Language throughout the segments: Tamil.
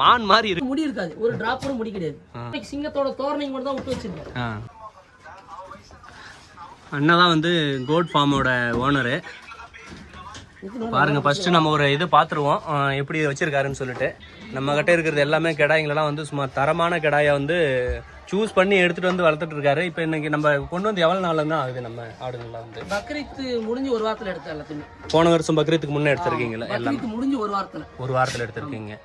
மான் மாதிரி இருக்கு. முடி இருக்காது. ஒரு டிராப் கூட முடி கிடையாது. சிங்கத்தோட தோரணைக்கு மட்டும் தான் விட்டு வச்சிருக்கேன். அண்ணா தான் வந்து கோட் ஃபார்மோட ஓனரு பாருங்க ஃபர்ஸ்ட் நம்ம ஒரு இது பார்த்துருவோம். எப்படி வச்சிருக்காருன்னு சொல்லிட்டு. நம்ம கிட்ட இருக்கிறது எல்லாமே கிடாய்ங்களெல்லாம் வந்து சும்மா தரமான கிடாயை வந்து சூஸ் பண்ணி எடுத்துட்டு வந்து வளர்த்துட்டு இருக்காரு. இப்போ இன்னைக்கு நம்ம கொண்டு வந்து எவ்வளவு நாள் தான் ஆகுது நம்ம ஆடுங்கள்லாம் வந்து? பக்ரீத் முடிஞ்சு ஒரு வாரத்துல எடுத்தேன் எல்லாத்தையுமே. போன வருஷம் பக்ரீத்துக்கு முன்னே எடுத்திருக்கீங்களா எல்லாம்? முடிஞ்சு ஒரு வாரத்துல. ஒரு வாரத்தில் எடுத்திருக்கீங்க.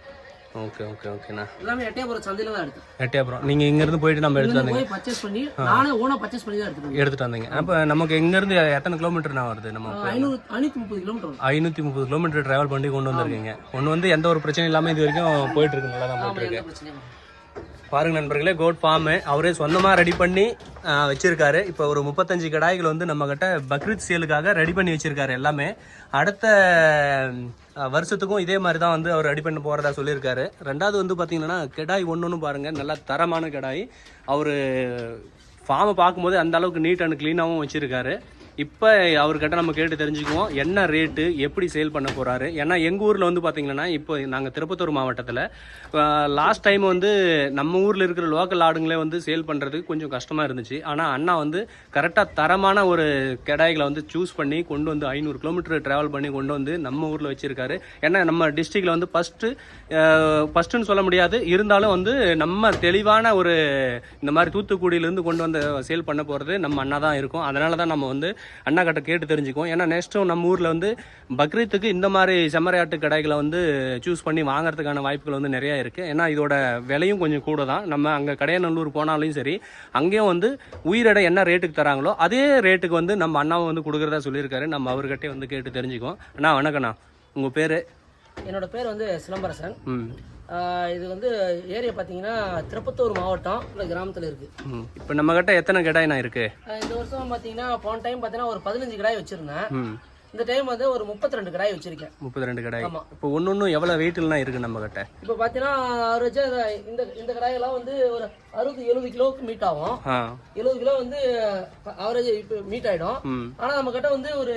ஓகே ஓகே ஓகேண்ணா எல்லாமே எட்டயபுரம் சந்தையில தான் எடுத்தேன். எட்டயபுரம் நீங்கள் இங்கேருந்து போயிட்டு நம்ம எடுத்துட்டு இங்க வந்தீங்க. போய் பர்ச்சேஸ் பண்ணி நானே ஓனா பர்ச்சேஸ் பண்ணி தான் எடுத்துருக்கேன் எடுத்துட்டு வந்தீங்க. அப்போ நமக்கு இங்கேருந்து எத்தனை கிலோமீட்டர்னா வருது? நம்ம ஐநூறு ஐநூத்தி முப்பது கிலோமீட்டர் ஐநூற்றி முப்பது கிலோமீட்டர் டிராவல் பண்ணி கொண்டு வந்திருக்கீங்க. ஒன்று வந்து எந்த ஒரு பிரச்சனையும் இல்லாமல் இது வரைக்கும் போயிட்டு இருக்கு. நல்லா தான் போயிட்டு இருக்கு. பாருங்கள் பாருங்க நண்பர்களே கோட் ஃபார்மு அவரே சொந்தமாக ரெடி பண்ணி வச்சுருக்காரு. இப்போ ஒரு முப்பத்தஞ்சு கடாய்கள் வந்து நம்மக்கிட்ட பக்ரீத் சேலுக்காக ரெடி பண்ணி வச்சுருக்காரு எல்லாமே. அடுத்த வருஷத்துக்கும் இதே மாதிரி தான் வந்து அவர் ரெடி பண்ண போகிறதா சொல்லியிருக்காரு. ரெண்டாவது வந்து பார்த்தீங்கன்னா கிடாய் ஒன்று ஒன்று பாருங்கள் நல்லா தரமான கிடாய். அவர் ஃபார்மை பார்க்கும்போது அந்த அளவுக்கு நீட் அண்ட் க்ளீனாகவும் வச்சுருக்காரு. இப்போ அவர்கிட்ட நம்ம கேட்டு தெரிஞ்சுக்குவோம். என்ன ரேட்டு எப்படி சேல் பண்ண போகிறாரு ஏன்னா எங்கள் ஊரில் வந்து பார்த்தீங்கன்னா இப்போ நாங்கள் திருப்பத்தூர் மாவட்டத்தில் லாஸ்ட் டைம் வந்து நம்ம ஊரில் இருக்கிற லோக்கல் ஆடுங்களே வந்து சேல் பண்ணுறதுக்கு கொஞ்சம் கஷ்டமாக இருந்துச்சு. ஆனால் அண்ணா வந்து கரெக்டாக தரமான ஒரு கடாய்களை வந்து சூஸ் பண்ணி கொண்டு வந்து ஐநூறு கிலோமீட்டர் ட்ராவல் பண்ணி கொண்டு வந்து நம்ம ஊரில் வச்சுருக்காரு. ஏன்னா நம்ம டிஸ்ட்ரிக்டில் வந்து ஃபஸ்ட்டு ஃபஸ்ட்டுன்னு சொல்ல முடியாது. இருந்தாலும் வந்து நம்ம தெளிவான ஒரு இந்த மாதிரி தூத்துக்குடியிலேருந்து கொண்டு வந்து சேல் பண்ண போகிறது நம்ம அண்ணா தான் இருக்கும். அதனால தான் நம்ம வந்து அண்ணா கிட்ட கேட்டு தெரிஞ்சுக்குவோம். ஏன்னா நெக்ஸ்ட்டும் நம்ம ஊரில் வந்து பக்ரீத்துக்கு இந்த மாதிரி செம்மறியாட்டு கடைகளை வந்து சூஸ் பண்ணி வாங்குறதுக்கான வாய்ப்புகள் வந்து நிறையா இருக்குது ஏன்னா இதோட விலையும் கொஞ்சம் கூட தான் நம்ம அங்கே கடையநல்லூர் போனாலும் சரி அங்கேயும் வந்து உயிரிடை என்ன ரேட்டுக்கு தராங்களோ அதே ரேட்டுக்கு வந்து நம்ம அண்ணாவும் வந்து கொடுக்குறதா சொல்லியிருக்காரு. நம்ம அவர்கிட்டே வந்து கேட்டு தெரிஞ்சுக்குவோம். அண்ணா வணக்கண்ணா உங்கள் பேர்? என்னோட பேர் வந்து சிலம்பரசன். இது வந்து ஏரியா பார்த்தீங்கன்னா திருப்பத்தூர் மாவட்டம் இல்லை கிராமத்தில் இருக்கு. இப்போ நம்ம கிட்ட எத்தனை கடாய்ண்ணா இருக்குது ஆஹ் இந்த வருஷம் பார்த்தீங்கன்னா போன டைம் பார்த்தீங்கன்னா ஒரு பதினஞ்சு கடாய் வச்சிருந்தேன். இந்த டைம் வந்து ஒரு முப்பத்தி ரெண்டு கடாய் வச்சிருக்கேன். முப்பத்தி ரெண்டு கடாய். ஆமா. இப்போ ஒன்று ஒன்று எவ்வளோ வெயிட்லாம் இருக்குது நம்ம கிட்ட? இப்போ பார்த்தீங்கன்னா அவரேஜா இந்த இந்த கடாயெல்லாம் வந்து ஒரு அறுபது எழுபது கிலோவுக்கு மீட் ஆகும். எழுபது கிலோ வந்து அவரேஜ் இப்போ மீட் ஆயிடும். ஆனால் நம்ம கிட்ட வந்து ஒரு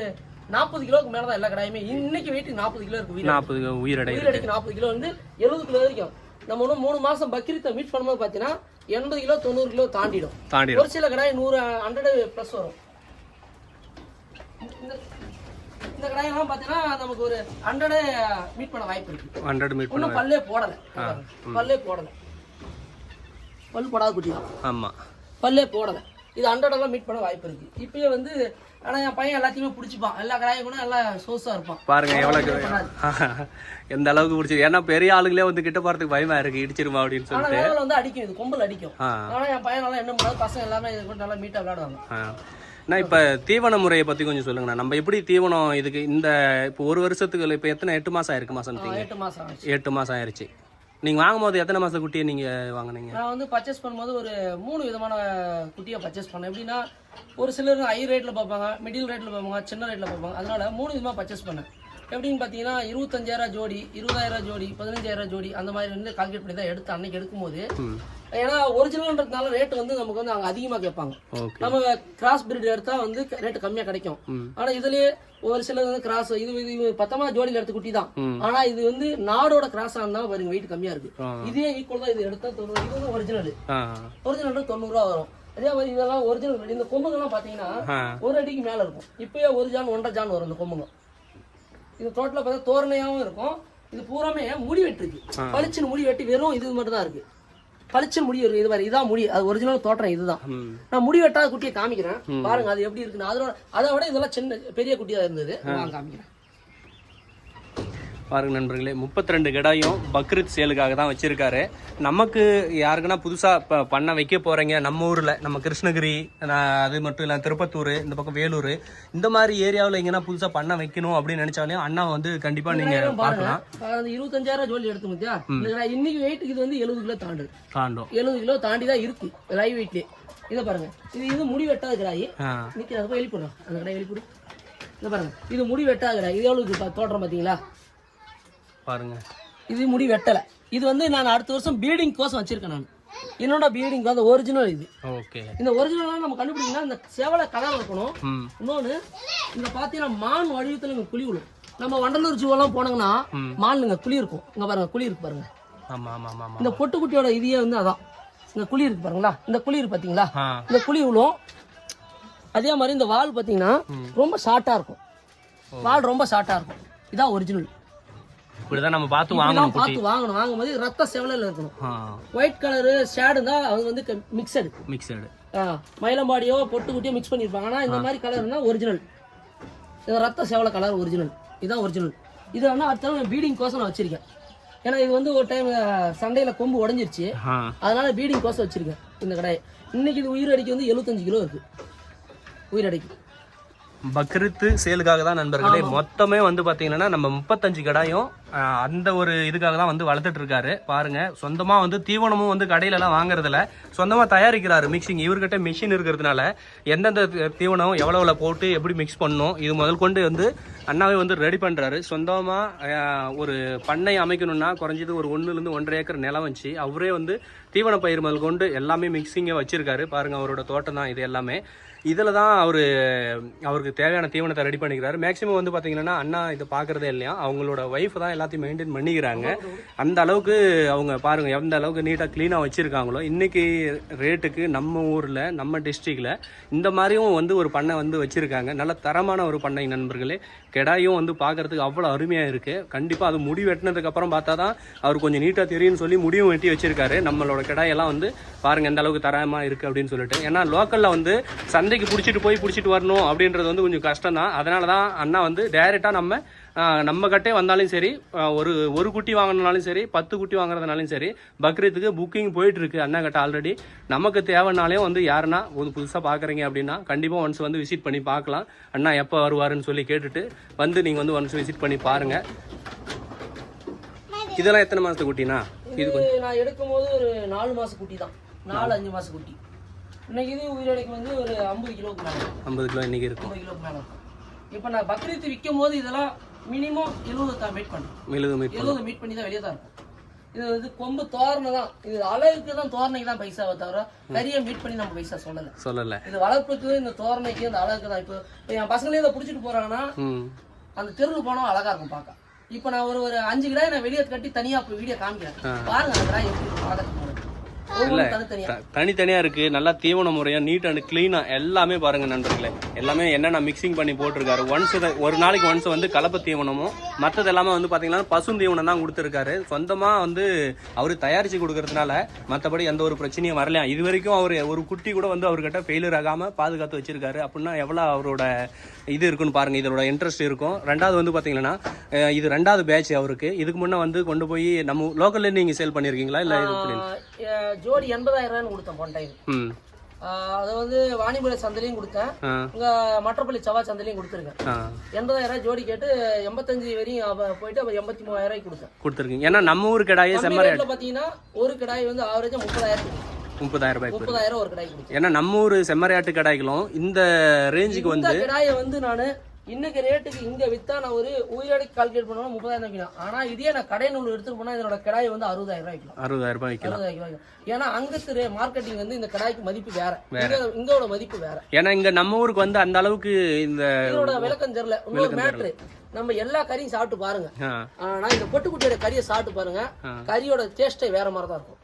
நாற்பது கிலோவுக்கு மேலே தான் எல்லா கடாயுமே. இன்னைக்கு வெயிட் நாற்பது கிலோ இருக்கு நாற்பது உயிரடை உயிரடிக்கு நாற்பது கிலோ வந்து எழுபது கிலோ வரைக்கும் நம்ம இன்னும் மூணு மாசம் பக்ரீத்தை மீட் பண்ணும்போது பார்த்தீங்கன்னா எண்பது கிலோ தொண்ணூறு கிலோ தாண்டிடும். தாண்டிடும். ஒரு சில கடாய் நூறு ஹண்ட்ரட் ப்ளஸ் வரும். இந்த கடாயெல்லாம் பார்த்தீங்கன்னா நமக்கு ஒரு ஹண்ட்ரடு மீட் பண்ண வாய்ப்பு இருக்கு. ஹண்ட்ரட் மீட் இன்னும் பல்லே போடலை. பல்லே போடலை. பல் போடாத குட்டி ஆமாம் பல்லே போடலை. இது ஹண்ட்ரடெல்லாம் மீட் பண்ண வாய்ப்பு இருக்கு. இப்பயே வந்து ஆனா என் பையன் எல்லாத்தையுமே பிடிச்சிப்பான். எல்லா கடாயும் கூட நல்லா சோஸா இருப்பான். பாருங்க எவ்வளவு எந்த அளவுக்கு பிடிச்சி ஏன்னா பெரிய ஆளுங்களே வந்து கிட்ட போறதுக்கு பயமா இருக்கு இடிச்சிருமா அப்படின்னு சொல்லிட்டு. வந்து அடிக்கும் இது கொம்பல் அடிக்கும். ஆனா என் பையன் நல்லா என்ன பண்ணாது பசங்க எல்லாமே இது கூட நல்லா மீட்டா விளையாடுவாங்க. நான் இப்ப தீவன முறையை பத்தி கொஞ்சம் சொல்லுங்கண்ணா. நம்ம எப்படி தீவனம் இதுக்கு இந்த இப்போ ஒரு வருஷத்துக்கு இப்போ எத்தனை எட்டு மாசம் ஆயிருக்குமா சம்திங் எட்டு மாசம் ஆச்சு எட்டு மாசம் ஆயிருச்சு நீங்க வாங்கும் போது எத்தனை மாசம் குட்டியை நீங்க வாங்குனீங்க? நான் வந்து பர்ச்சேஸ் பண்ணும்போது ஒரு மூணு விதமான குட்டியை பர்ச்சேஸ் பண்ணேன். எப்படின்னா ஒரு சிலர் ஹை ரேட்ல பார்ப்பாங்க மிடில் ரேட்ல பார்ப்பாங்க சின்ன ரேட்ல பார்ப்பாங்க. அதனால மூணு விதமா பர்ச்சேஸ் பண்ணேன். எப்படின்னு பார்த்தீங்கன்னா இருபத்தஞ்சாயிரம் ஜோடி இருபதாயிரம் ஜோடி பதினஞ்சாயிரம் ஜோடி அந்த மாதிரி வந்து கால்குலேட் பண்ணி தான் எடுத்து அன்னைக்கு எடுக்கும்போது ஏன்னா ஒரிஜினல்ன்றதுனால ரேட் வந்து நமக்கு வந்து அங்கே அதிகமாக கேட்பாங்க. நம்ம கிராஸ் பிரீட் எடுத்தா வந்து ரேட் கம்மியா கிடைக்கும். ஆனா இதுலயே ஒரு சிலது வந்து கிராஸ் இது இது பத்தமா ஜோடியில எடுத்த குட்டி தான். ஆனா இது வந்து நாடோட கிராஸ் ஆனா பாருங்க வெயிட் கம்மியா இருக்கு. இதே ஈக்குவல் தான் இது எடுத்தா தொண்ணூறு இது வந்து ஒரிஜினல் ஒரிஜினல் தொண்ணூறு ரூபா வரும். அதே மாதிரி இதெல்லாம் ஒரிஜினல் இந்த கொம்புங்கெல்லாம் பாத்தீங்கன்னா ஒரு அடிக்கு மேல இருக்கும். இப்பயே ஒரு ஜான் ஒன்றரை ஜான் வரும் இந்த கொம்புங்க. இது டோட்டலா பார்த்தா தோரணையாவும் இருக்கும். இது பூராமே முடி வெட்டிருக்கு. பளிச்சுன்னு முடி வெட்டி வெறும் இது மட்டும் தான் இருக்கு. பளிச்சுன்னு முடி இது மாதிரி இதான் முடி. அது ஒரிஜினல் தோற்றம் இதுதான். நான் முடி வெட்டாத குட்டியை காமிக்கிறேன். பாருங்க அது எப்படி இருக்குன்னு. அதோட அதை விட இதெல்லாம் சின்ன பெரிய குட்டியா இருந்தது. நான் காமிக்கிறேன். பாருங்க நண்பர்களே முப்பத்தி ரெண்டு கடாயும் பக்ரீத் சேலுக்காக தான் வச்சிருக்காரு. நமக்கு யாருக்குன்னா புதுசாக இப்போ பண்ண வைக்க போறீங்க. நம்ம ஊரில் நம்ம கிருஷ்ணகிரி அது மட்டும் இல்லை திருப்பத்தூர் இந்த பக்கம் வேலூர் இந்த மாதிரி ஏரியாவில் எங்கன்னா புதுசாக பண்ண வைக்கணும் அப்படின்னு நினைச்சாலும் அண்ணா வந்து கண்டிப்பாக நீங்கள் பார்க்கலாம். இருபத்தஞ்சாயிரம் ஜோலி எடுத்து முத்தியா இன்னைக்கு வெயிட் இது வந்து எழுபது கிலோ தாண்டு தாண்டும். எழுபது கிலோ தாண்டி தான் இருக்கு லைவ் வெயிட்லேயே இதை பாருங்க. இது இது முடி வெட்டாத கிடாயி. ஆ. நிற்கிற அதை போய் எழுப்பிடுறோம் அந்த கடையை எழுப்பிடு இதை பாருங்க. இது முடி வெட்டாத கிடாய். இது எவ்வளவு தோற்றம் பார்த்தீங்களா பாருங்க. இது முடி வெட்டலை. இது வந்து நான் அடுத்த வருஷம் பீடிங் கோசம் வச்சிருக்கேன் நான். என்னோட பீடிங் வந்து ஒரிஜினல் இது. ஓகே. இந்த ஒரிஜினலாக நம்ம கண்டுபிடிக்கணும்னா இந்த செவலை கலர் இருக்கணும். இன்னொன்று இந்த பார்த்தீங்கன்னா மான் வடிவத்தில் இங்கே குழி விழும். நம்ம வண்டலூர் ஜூவெல்லாம் போனாங்கன்னா மானுங்க குழி இருக்கும். இங்கே பாருங்க குழி இருக்கு பாருங்க. ஆமா ஆமா ஆமா ஆமா. இந்த பொட்டுக்குட்டியோட இதையே வந்து அதான். இந்த குழி இருக்கு பாருங்களா? இந்த குழி இருக்கு பாத்தீங்களா? ஆ. இந்த குழி விழும். அதே மாதிரி இந்த வால் பாத்தீங்கன்னா ரொம்ப ஷார்ட்டா இருக்கும். வால் ரொம்ப ஷார்ட்டா இருக்கும். இதான் ஒரிஜினல் இப்படிதான் நம்ம பார்த்து வாங்கணும் பார்த்து வாங்கணும். வாங்கும்போது ரத்த செவலையில் இருக்கணும். ஒயிட் கலரு ஷேடு தான் அது வந்து மிக்சடு மிக்சடு மயிலம்பாடியோ பொட்டுக்குட்டியோ மிக்ஸ் பண்ணியிருப்பாங்க. ஆனால் இந்த மாதிரி கலர்னா ஒரிஜினல் இது ரத்த சேவலை கலர் ஒரிஜினல் இதுதான் ஒரிஜினல் இது ஆனால் அடுத்த பீடிங் கோசம் நான் வச்சிருக்கேன். ஏன்னா இது வந்து ஒரு டைம் சண்டையில் கொம்பு உடஞ்சிருச்சு. அதனால பீடிங் கோசம் வச்சிருக்கேன் இந்த கடையை. இன்னைக்கு இது உயிரடிக்கு வந்து எழுபத்தஞ்சு கிலோ இருக்கு. உயிரடிக்கு பக்ரீத்து சேலுக்காக தான் நண்பர்களே. மொத்தமே வந்து பாத்தீங்கன்னா நம்ம முப்பத்தஞ்சு கடாயும் அந்த ஒரு இதுக்காக தான் வந்து வளர்த்துட்டு இருக்காரு. பாருங்க சொந்தமா வந்து தீவனமும் வந்து கடையில எல்லாம் வாங்குறதுல சொந்தமா தயாரிக்கிறாரு மிக்சிங் இவர்கிட்ட மிஷின் இருக்கிறதுனால எந்தெந்த தீவனம் எவ்வளவுல போட்டு எப்படி மிக்ஸ் பண்ணணும் இது முதல் கொண்டு வந்து அண்ணாவே வந்து ரெடி பண்றாரு. சொந்தமா ஆஹ், ஒரு பண்ணை அமைக்கணும்னா குறைஞ்சது ஒரு ஒண்ணுல இருந்து ஒன்றரை ஏக்கர் நிலம் வச்சு அவரே வந்து தீவன பயிர் முதல் கொண்டு எல்லாமே மிக்சிங்கை வச்சிருக்காரு. பாருங்க அவரோட தோட்டம் தான் இது எல்லாமே. இதில் தான் அவர் அவருக்கு தேவையான தீவனத்தை ரெடி பண்ணிக்கிறாரு. மேக்ஸிமம் வந்து பார்த்தீங்கன்னா அண்ணா இதை பார்க்குறதே இல்லையா? அவங்களோட ஒய்ஃப் தான் எல்லாத்தையும் மெயின்டைன் பண்ணிக்கிறாங்க. அந்த அளவுக்கு அவங்க பாருங்கள் எந்த அளவுக்கு நீட்டாக க்ளீனாக வச்சுருக்காங்களோ இன்றைக்கி ரேட்டுக்கு நம்ம ஊரில் நம்ம டிஸ்ட்ரிக்டில் இந்த மாதிரியும் வந்து ஒரு பண்ணை வந்து வச்சுருக்காங்க. நல்ல தரமான ஒரு பண்ணை நண்பர்களே. கெடாயும் வந்து பார்க்கறதுக்கு அவ்வளோ அருமையாக இருக்குது கண்டிப்பாக அது முடி வெட்டினதுக்கப்புறம் பார்த்தா தான் அவர் கொஞ்சம் நீட்டாக தெரியும்னு சொல்லி முடியும் வெட்டி வச்சுருக்காரு. நம்மளோட கெடாயெல்லாம் வந்து பாருங்கள் எந்த அளவுக்கு தரமாக இருக்குது அப்படின்னு சொல்லிட்டு. ஏன்னா லோக்கலில் வந்து சந்தை சந்தைக்கு பிடிச்சிட்டு போய் பிடிச்சிட்டு வரணும் அப்படின்றது வந்து கொஞ்சம் கஷ்டம் தான் அதனால தான் அண்ணா வந்து டைரெக்டாக நம்ம நம்ம கட்டே வந்தாலும் சரி ஒரு ஒரு குட்டி வாங்கினாலும் சரி பத்து குட்டி வாங்குறதுனாலும் சரி பக்ரீத்துக்கு புக்கிங் போயிட்டு இருக்கு அண்ணா கிட்ட ஆல்ரெடி நமக்கு தேவைனாலையும் வந்து யாருன்னா ஒரு புதுசாக பார்க்குறீங்க அப்படின்னா கண்டிப்பாக ஒன்ஸ் வந்து விசிட் பண்ணி பார்க்கலாம் அண்ணா எப்போ வருவாருன்னு சொல்லி கேட்டுட்டு வந்து நீங்கள் வந்து ஒன்ஸ் விசிட் பண்ணி பாருங்க. இதெல்லாம் எத்தனை மாதத்து குட்டினா இது நான் எடுக்கும்போது ஒரு நாலு மாச குட்டி தான் நாலு அஞ்சு மாச குட்டி. இன்னைக்கு இது உயிரடைக்கு வந்து ஒரு ஐம்பது கிலோவுக்கு மேலே. ஐம்பது கிலோ இன்னைக்கு இருக்கும். ஐம்பது கிலோவுக்கு மேலே இப்போ நான் பக்ரீத்து விற்கும் போது இதெல்லாம் மினிமம் எழுபது தான் வெயிட் பண்ணுறேன் மெழுகு மீட் எழுபது மீட் பண்ணி தான் வெளியே தான் இருக்கும். இது வந்து கொம்பு தோரணை தான். இது அழகுக்கு தான் தோரணைக்கு தான் பைசாவை தவிர கறியை மீட் பண்ணி நம்ம பைசா சொல்லலை. சொல்லலை. இது வளர்ப்புக்கு இந்த தோரணைக்கு இந்த அழகுக்கு தான். இப்போ என் பசங்களே இதை பிடிச்சிட்டு போறாங்கன்னா அந்த தெருவில் போனோம் அழகா இருக்கும் பார்க்க. இப்போ நான் ஒரு ஒரு அஞ்சு கிடாய் நான் வெளியே கட்டி தனியா இப்போ வீடியோ காமிக்கிறேன். பாருங்க அந்த கிடாய் எப்படி இருக்கு பார்க்கறதுக்கு முன்னாடி. ஒவ்வொன்றும் தனித்தனியா த- தனித்தனியா இருக்கு. நல்லா தீவன முறையா நீட் அண்ட் கிளீனா எல்லாமே பாருங்க நண்பர்களே. எல்லாமே என்னென்ன மிக்சிங் பண்ணி போட்டிருக்காரு. ஒன்ஸ் ஒரு நாளைக்கு ஒன்ஸ் வந்து கலப்பை தீவனமும் மற்றது எல்லாமே வந்து பாத்தீங்கன்னா பசு தீவனம் தான் கொடுத்துருக்காரு. சொந்தமா வந்து அவரு தயாரிச்சு கொடுக்கறதுனால மற்றபடி எந்த ஒரு பிரச்சனையும் வரலையா? இது வரைக்கும் அவர் ஒரு குட்டி கூட வந்து அவர்கிட்ட ஃபெயிலியர் ஆகாம பாதுகாத்து வச்சிருக்காரு. அப்படின்னா எவ்வளவு அவரோட இது இருக்குன்னு பாருங்க. இதோட இன்ட்ரெஸ்ட் இருக்கும். ரெண்டாவது வந்து பாத்தீங்கன்னா அஹ் இது ரெண்டாவது பேட்ச் அவருக்கு. இதுக்கு முன்ன வந்து கொண்டு போய் நம்ம லோக்கல்ல நீங்க சேல் பண்ணிருக்கீங்களா? இல்ல ஜோடி எண்பதாயிரம் ரூபாய்னு கொடுத்தேன் போன டைம். அதை வந்து வாணிமலை சந்தையிலையும் கொடுத்தேன். இங்க மற்றப்பள்ளி செவ்வாய் சந்தையிலையும் கொடுத்துருக்கேன். எண்பதாயிரம் ரூபாய் ஜோடி கேட்டு எண்பத்தஞ்சு வரையும் போயிட்டு அப்ப எண்பத்தி மூவாயிரம் ரூபாய்க்கு கொடுத்தேன். கொடுத்துருக்கீங்க. ஏன்னா நம்ம ஊர் கடாயே ரேட்ல பாத்தீங்கன்னா ஒரு கிடாய் வந்து ஆவரேஜா முப்பதாயிரம் முப்பதாயிரம் வரும். முப்பதாயிரம் ஒரு கிடாய் கொடுத்தேன். ஏன்னா நம்ம ஊர் செம்மறியாட்டு கடாய்களும் இந்த ரேஞ்சுக்கு வந்து கிடாயை வந்து நான் இன்னைக்கு ரேட்டுக்கு இங்க வித்தா நான் ஒரு உயிரடைக்கு கால்குலேட் பண்ணா முப்பதாயிரம் வைக்கலாம் ஆனா இதே நான் கடை நூல் எடுத்துட்டு போனா இதனோட கிடாய் வந்து அறுபதாயிரம் ரூபாய் வைக்கலாம் அறுபதாயிரம் ரூபாய் விற்கலாம். அறுபதாயிரம் ரூபாய் வைக்கலாம். ஏன்னா அங்கத்து மார்க்கெட்டிங் வந்து இந்த கடாய்க்கு மதிப்பு வேற. இங்க இங்கோட மதிப்பு வேற. ஏன்னா இங்க நம்ம ஊருக்கு வந்து அந்த அளவுக்கு இந்த இதோட விளக்கம் தெரியல. இன்னொரு மேட்ரு நம்ம எல்லா கறியும் சாப்பிட்டு பாருங்க. ஆனா இந்த பொட்டுக்குட்டியோட கறியை சாப்பிட்டு பாருங்க. கறியோட டேஸ்டே வேற மாதிரி தான் இருக்கும்.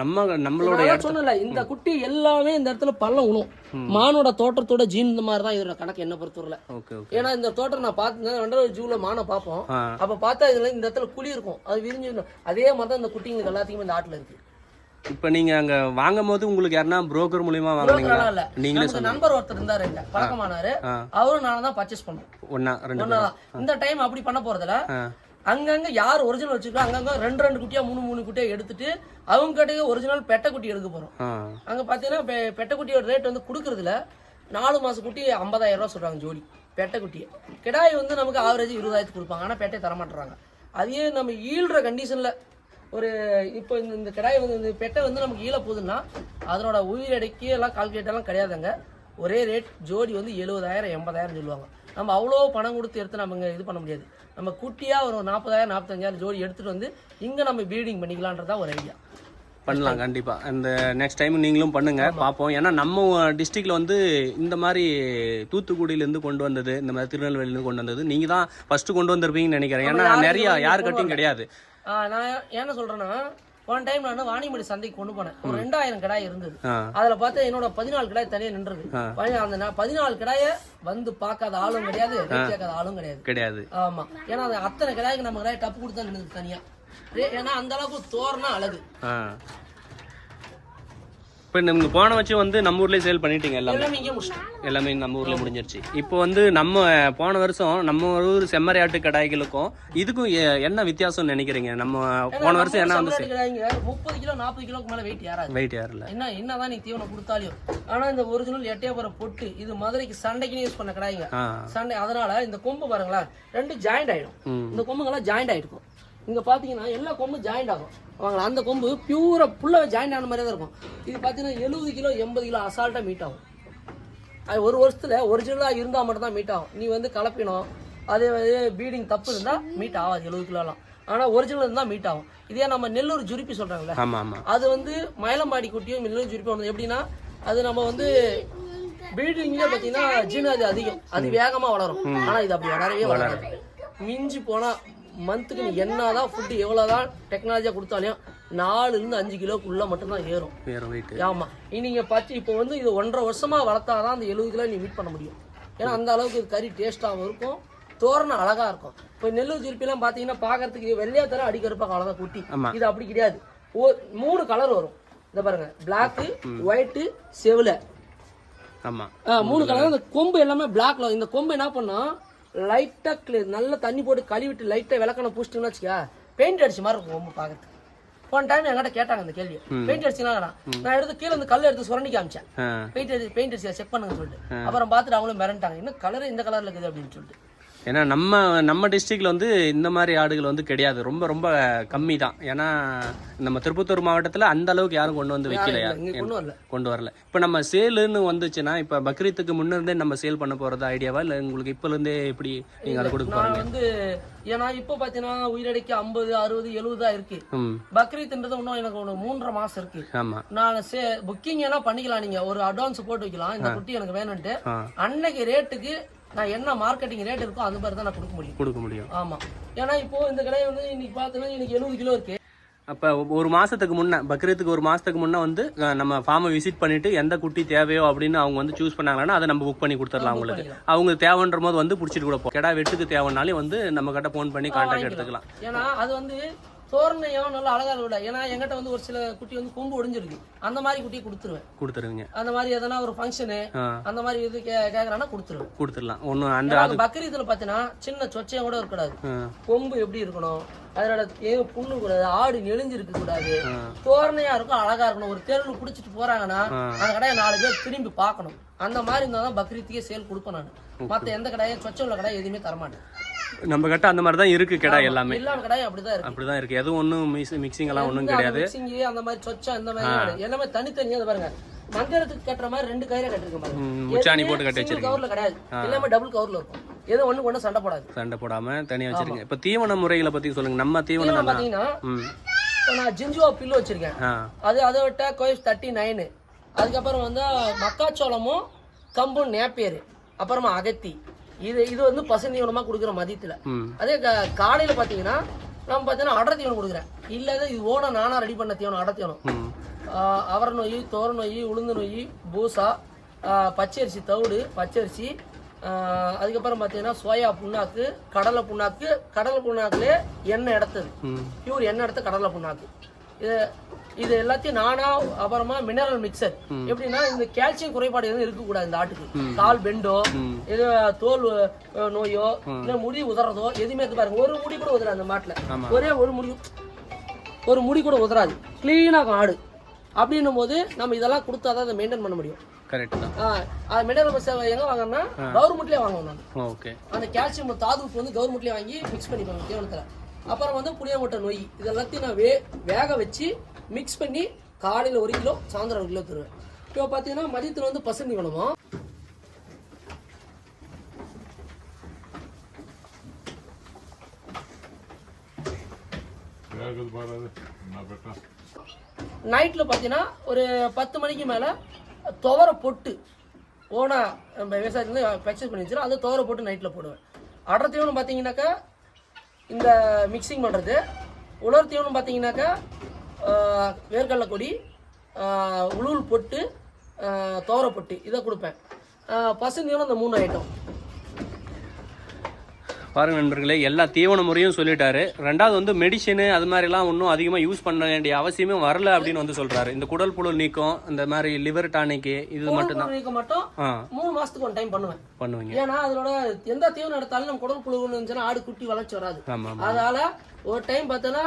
நம்ம நம்மளோட சொன்னல இந்த குட்டி எல்லாமே இந்த இடத்துல பள்ளம் உணும். மானோட தோற்றத்தோட ஜீன் இந்த மாதிரி தான் இதோட கணக்கு என்ன பொறுத்தவரை ஓகே ஓகே. ஏன்னா இந்த தோட்டம் நான் பார்த்து ரெண்டாவது ஜூல மானை பார்ப்போம். அப்ப பார்த்தா இதுல இந்த இடத்துல குழி இருக்கும். அது விரிஞ்சு அதே மாதிரி தான் இந்த குட்டிங்களுக்கு எல்லாத்துக்குமே இந்த ஆட்டுல இருக்கு. இப்போ நீங்க அங்க வாங்கும் போது உங்களுக்கு யாருன்னா புரோக்கர் மூலியமா வாங்குனீங்களா? நீங்களே நண்பர் ஒருத்தர் இருந்தாரு இங்க. பழக்கமானாரு. அவரும் நானும் தான் பர்ச்சேஸ் பண்ணோம். ஒன்னா ரெண்டு இந்த டைம் அப்படி பண்ண போறதுல அங்கங்க யார் ஒரிஜினல் வச்சிருக்கோ அங்கங்க ரெண்டு ரெண்டு குட்டியா மூணு மூணு குட்டியா எடுத்துட்டு அவங்க கிட்டயே ஒரிஜினல் பெட்டை குட்டி எடுக்க போறோம். ஆ. அங்க பாத்தீங்கன்னா பெ- பெட்டை குட்டியோட ரேட் வந்து கொடுக்கறதுல நாலு மாச குட்டி ஐம்பதாயிரம் ரூபாய் சொல்றாங்க ஜோடி பெட்டை குட்டி. கிடாய் வந்து நமக்கு ஆவரேஜ் இருபதாயிரத்துக்கு கொடுப்பாங்க. ஆனா பெட்டை தர மாட்டுறாங்க அதையே நம்ம ஈழ்ற கண்டிஷன்ல ஒரு இப்போ இந்த இந்த கிடாய் வந்து இந்த பெட்டை வந்து நமக்கு ஈழ போகுதுன்னா அதனோட உயிர் எடைக்கு எல்லாம் கால்குலேட் எல்லாம் கிடையாதுங்க. ஒரே ரேட் ஜோடி வந்து எழுபதாயிரம் எண்பதாயிரம் சொல்லுவாங்க. நம்ம அவ்வளோ பணம் கொடுத்து எடுத்து நம்ம இது பண்ண முடியாது. நம்ம குட்டியா ஒரு நாற்பதாயிரம் நாற்பத்தஞ்சாயிரம் ஜோடி எடுத்துட்டு வந்து இங்க நம்ம ப்ரீடிங் பண்ணிக்கலான்றதா ஒரு ஐடியா பண்ணலாம் கண்டிப்பா. அந்த நெக்ஸ்ட் டைம் நீங்களும் பண்ணுங்க பார்ப்போம் ஏன்னா நம்ம டிஸ்ட்ரிக்ட்ல வந்து இந்த மாதிரி தூத்துக்குடியில இருந்து கொண்டு வந்தது இந்த மாதிரி திருநெல்வேலியில இருந்து கொண்டு வந்தது நீங்க தான் ஃபர்ஸ்ட் கொண்டு வந்திருப்பீங்கன்னு நினைக்கிறேன். ஏன்னா நிறைய யார். கட்டியும் கிடையாது. நான் என்ன சொல்றேன்னா ஒன் டைம் நான் வாணிமடி சந்தைக்கு கொண்டு போனேன். ஒரு ரெண்டாயிரம் கிடாய் இருந்தது. அதுல பார்த்தா என்னோட பதினாலு கிடாய் தனியா நின்றது. அந்த பதினாலு கிடாய வந்து பார்க்காத ஆளும் கிடையாது கேட்காத ஆளும் கிடையாது. கிடையாது. ஆமா. ஏன்னா அந்த அத்தனை கிடாய்க்கு நம்ம கிடாய் டப்பு கொடுத்தா நின்றுது தனியா. ஏன்னா அந்த அளவுக்கு தோரணா அழகு. இப்போ நீங்க போன வச்சு வந்து நம்ம ஊர்லயே சேல் பண்ணிட்டீங்க எல்லாமே. எல்லாமே நம்ம ஊர்ல முடிஞ்சிருச்சு. இப்போ வந்து நம்ம போன வருஷம் நம்ம ஊர் செம்மறியாட்டு கடாய்களுக்கும் இதுக்கும் என்ன வித்தியாசம்னு நினைக்கிறீங்க? நம்ம போன வருஷம் என்ன வந்து முப்பது கிலோ நாற்பது கிலோக்கு மேல வெயிட் ஏறாது. வெயிட் ஏறல. என்ன என்னதான் நீ தீவனம் கொடுத்தாலையும் ஆனா இந்த ஒரிஜினல் எட்டையபுரம் பொட்டு இது மதுரைக்கு சண்டைக்குன்னு யூஸ் பண்ண கிடாய்ங்க. சண்டை அதனால இந்த கொம்பு பாருங்களேன் ரெண்டு ஜாயிண்ட் ஆயிடும். ம். இந்த கொம்புங்கெல்லாம் ஜாயிண்ட் ஆயிருக்கும் இங்க பாத்தீங்கன்னா எல்லா கொம்பும் ஜாயிண்ட் ஆகும். வாங்களா அந்த கொம்பு பியூரா புள்ள ஜாயிண்ட் ஆன மாதிரியே தான் இருக்கும். இது பாத்தீங்கன்னா எழுபது கிலோ எண்பது கிலோ அசால்ட்டா மீட் ஆகும். அது ஒரு வருஷத்துல ஒரிஜினலா இருந்தா மட்டும் தான் மீட் ஆகும். நீ வந்து கலப்பினம் அதே பீடிங் தப்பு இருந்தா மீட் ஆகாது எழுபது கிலோலாம் ஆனா ஒரிஜினல் இருந்தா மீட் ஆகும். இதே நம்ம நெல்லூர் ஜுரிப்பி ஆமா அது வந்து மயிலம்பாடி குட்டியும் நெல்லூர் ஜுரிப்பியும் வந்து எப்படின்னா அது நம்ம வந்து பீடிங்ல பாத்தீங்கன்னா ஜீனாதி அதிகம். அது வேகமா வளரும். ஆனா இது அப்படி வளரவே வளராது. மிஞ்சி போனா மந்த்துக்கு நீ என்னதான் ஃபுட்டு எவ்வளவுதான் டெக்னாலஜியா கொடுத்தாலும் நாலுல இருந்து அஞ்சு கிலோக்குள்ள மட்டும்தான் ஏறும். வேற வெயிட் ஆமா. நீங்க பச்சு இப்போ வந்து இது ஒன்றரை வருஷமா வளர்த்தாதான் அந்த எழுபது கிலோ நீ மீட் பண்ண முடியும். ஏன்னா அந்த அளவுக்கு இது கறி டேஸ்டாகவும் இருக்கும் தோரணம் அழகா இருக்கும். இப்போ நெல்லூர் ஜிலிப்பிலாம் பார்த்தீங்கன்னா பார்க்கறதுக்கு வெள்ளையா தர அடிக்கருப்பாக அவ்வளோதான் குட்டி. இது அப்படி கிடையாது. ஓ மூணு கலர் வரும். இந்த பாருங்க. பிளாக்கு ஒயிட்டு செவுல. ஆமா. ஆ, மூணு கலர் இந்த கொம்பு எல்லாமே பிளாக்ல இந்த கொம்பு என்ன பண்ணா லைட்டா கிளீ- நல்ல தண்ணி போட்டு கழுவிட்டு லைட்டா விளக்கணை பூச்சிட்டோம்னு வச்சுக்க பெயிண்ட் அடிச்ச மாதிரி இருக்கும் கொம்பு பார்க்கறதுக்கு போன டைம் என்கிட்ட கேட்டாங்க இந்த கேள்வி பெயிண்ட் அடிச்சுனா நான் எடுத்து கீழே இந்த கல் எடுத்து சுரண்டி காமிச்சேன். பெயிண்ட் அடிச்சு பெயிண்ட் அடிச்சு செக் பண்ணுங்க சொல்லிட்டு. அப்புறம் பார்த்துட்டு அவங்களும் மிரண்டாங்க. இன்னும் கலர் இந்த கலர்ல இருக்குது? அப்படின்னு சொல்லிட்டு. ஏன்னா நம்ம நம்ம டிஸ்ட்ரிக்ட்ல வந்து இந்த மாதிரி ஆடுகள் வந்து கிடையாது. ரொம்ப ரொம்ப கம்மி தான் ஏன்னா நம்ம திருப்பத்தூர் மாவட்டத்துல அந்த அளவுக்கு யாரும் கொண்டு வந்து வைக்கல கொண்டு வரல. இப்போ நம்ம சேலுன்னு வந்துச்சுன்னா இப்போ பக்ரீத்துக்கு முன்னிருந்தே நம்ம சேல் பண்ண போறது ஐடியாவா? இல்லை உங்களுக்கு இப்போல இருந்தே எப்படி நீங்க அதை கொடுக்க நான் போறீங்க வந்து ஏன்னா இப்போ பாத்தீங்கன்னா உயிரடைக்கு ஐம்பது அறுபது எழுபது தான் இருக்கு. பக்ரீத்ன்றது இன்னும் எனக்கு ஒரு மூன்றரை மாசம் இருக்கு. ஆமா. நான் சே புக்கிங் எல்லாம் பண்ணிக்கலாம். நீங்க ஒரு அட்வான்ஸ் போட்டு வைக்கலாம். இந்த குட்டி எனக்கு வேணும்ட்டு அன்னைக்கு ரேட்டுக்கு நான் என்ன மார்க்கெட்டிங் ரேட் இருக்கோ அது மாதிரி தான் நான் கொடுக்க முடியும். கொடுக்க முடியும். ஆமா. ஏன்னா இப்போ இந்த கடை வந்து இன்னைக்கு பார்த்தீங்கன்னா இன்னைக்கு எழுபது கிலோ இருக்கு. அப்போ ஒரு மாசத்துக்கு முன்ன பக்ரீத்துக்கு ஒரு மாசத்துக்கு முன்ன வந்து நம்ம ஃபார்மை விசிட் பண்ணிட்டு எந்த குட்டி தேவையோ அப்படின்னு அவங்க வந்து சூஸ் பண்ணாங்கன்னா அதை நம்ம புக் பண்ணி கொடுத்துடலாம் அவங்களுக்கு. அவங்க தேவைன்ற போது வந்து பிடிச்சிட்டு கூட போ. கெடா வெட்டுக்கு தேவைன்னாலே வந்து நம்ம கிட்ட ஃபோன் பண்ணி கான்டாக்ட் எடுத்துக்கலாம். ஏன்னா அது வந்து தோரணையும் நல்லா அழகா விட. ஏன்னா என்கிட்ட வந்து ஒரு சில குட்டி வந்து கொம்பு ஒடிஞ்சிருக்கு. அந்த மாதிரி குட்டி கொடுத்துருவேன். கொடுத்துருவீங்க. அந்த மாதிரி எதனா ஒரு ஃபங்க்ஷனு அந்த மாதிரி இது கே கேட்கறான்னா கொடுத்துருவேன். கொடுத்துடலாம். ஒன்றும் அந்த பக்ரீத்துல பார்த்தீங்கன்னா சின்ன சொச்சையும் கூட இருக்கக்கூடாது. கொம்பு எப்படி இருக்கணும் அதனோட ஏ புண்ணு கூடாது ஆடு நெளிஞ்சு இருக்க கூடாது. தோரணையா இருக்கும் அழகா இருக்கணும். ஒரு தெருவில் குடிச்சிட்டு போறாங்கன்னா. அந்த கடையை நாலு பேர் திரும்பி பார்க்கணும். அந்த மாதிரி இருந்தால் தான் பக்ரீத்துக்கே சேல் கொடுப்பேன் நான். மற்ற எந்த கடையும் சொச்சம் உள்ள கடையை எதுவுமே தரமாட்டேன். நம்ம கிட்ட அந்த மாதிரி தான் இருக்கு கெடா எல்லாமே. அப்படிதான் இருக்கு. எதுவும் ஒன்றும் மிக்சிங் எல்லாம் ஒன்றும் எந்த கிடையாது. அந்த மாதிரி சொச்சம் இந்த மாதிரி. எல்லாமே தனித்தனியா இதை பாருங்க. மஞ்சளத்துக்கு கட்டுற மாதிரி ரெண்டு கயிறை கட்டிருக்கேன் பாருங்க. முச்சாணி போட்டு கட்டி சிங்கிள் கவர்ல கிடையாது. எல்லாமே டபுள் கவர்ல இருக்கும். எது ஒண்ணு ஒண்ணு சண்டை போடாது. சண்டை போடாம தனியா வச்சிருக்கீங்க. இப்போ தீவன முறைகளை பத்தி சொல்லுங்க. நம்ம தீவனம் பாத்தீங்கன்னா நான் ஜிஞ்சுவா பில்லு வச்சிருக்கேன். அது அதை விட்ட கோயிஸ் தேர்ட்டி நைனு அதுக்கப்புறம் வந்து மக்காச்சோளமும் கம்பும் நேப்பியர் அப்புறமா அகத்தி. இது இது வந்து பசுந்தீவனமாக கொடுக்குற மதியத்தில். அதே காலையில பார்த்தீங்கன்னா நம்ம பார்த்தீங்கன்னா அடை தீவனம் கொடுக்குறேன். இல்லாத இது ஓன நானாக ரெடி பண்ண தீவனம். அடை தீவனம் அவரை நொய் தோர நொய் உளுந்து நொய் பூசா பச்சரிசி தவிடு பச்சரிசி அதுக்கப்புறம் பார்த்தீங்கன்னா சோயா புண்ணாக்கு கடலை புண்ணாக்கு கடலை புண்ணாக்குலே எண்ணெய் எடுத்தது. பியூர் எண்ணெய் எடுத்த கடலை புண்ணாக்கு. இது இது எல்லாத்தையும் நானா அப்புறமா மினரல் மிக்சர் எப்படின்னா இந்த கால்சியம் குறைபாடு எதுவும் இருக்கக்கூடாது இந்த ஆட்டுக்கு. கால் பெண்டோ. இது தோல் நோயோ இல்ல முடி உதறதோ எதுவுமே இருக்கு பாருங்க. ஒரு முடி கூட உதறாது அந்த மாட்டுல. ஒரே ஒரு முடி ஒரு முடி கூட உதறாது. கிளீனா இருக்கும் ஆடு அப்படின்னும் போது நம்ம இதெல்லாம் கொடுத்தாதான் அதை மெயின்டைன் பண்ண முடியும். கரெக்ட் தான். அது எங்க வாங்கன்னா கவர்மெண்ட்லயே வாங்குவோம் நான் ஓகே அந்த கால்சியம் தாதுப்பு வந்து கவர்மெண்ட்லேயே வாங்கி மிக்ஸ் பண்ணிப்பாங்க தீவனத்தில் அப்புறம் வந்து புளியமுட்டை நொய். இது எல்லாத்தையும் நான் வே வேக வச்சு மிக்ஸ் பண்ணி காலையில் ஒரு கிலோ சாயந்தரம் ஒரு கிலோ தருவேன். இப்போ பார்த்தீங்கன்னா மதியத்தில் வந்து பசு தீவனமும் இருக்குது பாரு அது. என்ன பெட்டா? நைட்டில் பார்த்தீங்கன்னா ஒரு பத்து மணிக்கு மேலே துவர பொட்டு ஓனா நம்ம விவசாயத்துலேருந்து பர்ச்சேஸ் பண்ணி வச்சிடும் அந்த துவர போட்டு நைட்டில் போடுவேன். அடர் தீவனம் பார்த்தீங்கன்னாக்கா இந்த மிக்சிங் பண்ணுறது உலர் தீவனம் பார்த்தீங்கன்னாக்கா வேர்க்கடலை கொடி உளுள் பொட்டு தோரை துவர பொட்டு இதை கொடுப்பேன். பசு தீவனம் இந்த மூணு ஐட்டம் பாருங்க நண்பர்களே எல்லா தீவன முறையும் சொல்லிட்டாரு. ரெண்டாவது வந்து மெடிசனு அது மாதிரிலாம் ஒன்றும் அதிகமாக யூஸ் பண்ண வேண்டிய அவசியமே வரல அப்படின்னு வந்து சொல்றாரு. இந்த குடல் புழு நீக்கம் இந்த மாதிரி லிவர் டானிக்கு இது மட்டும்தான். நீக்க மட்டும் மூணு மாதத்துக்கு ஒன் டைம் பண்ணுவேன். பண்ணுவீங்க. ஏன்னா அதனோட எந்த தீவனம் எடுத்தாலும் நம்ம குடல் புழு இருந்துச்சுன்னா ஆடு குட்டி வளர்ச்சி வராது. அதனால ஒரு டைம் பார்த்தோன்னா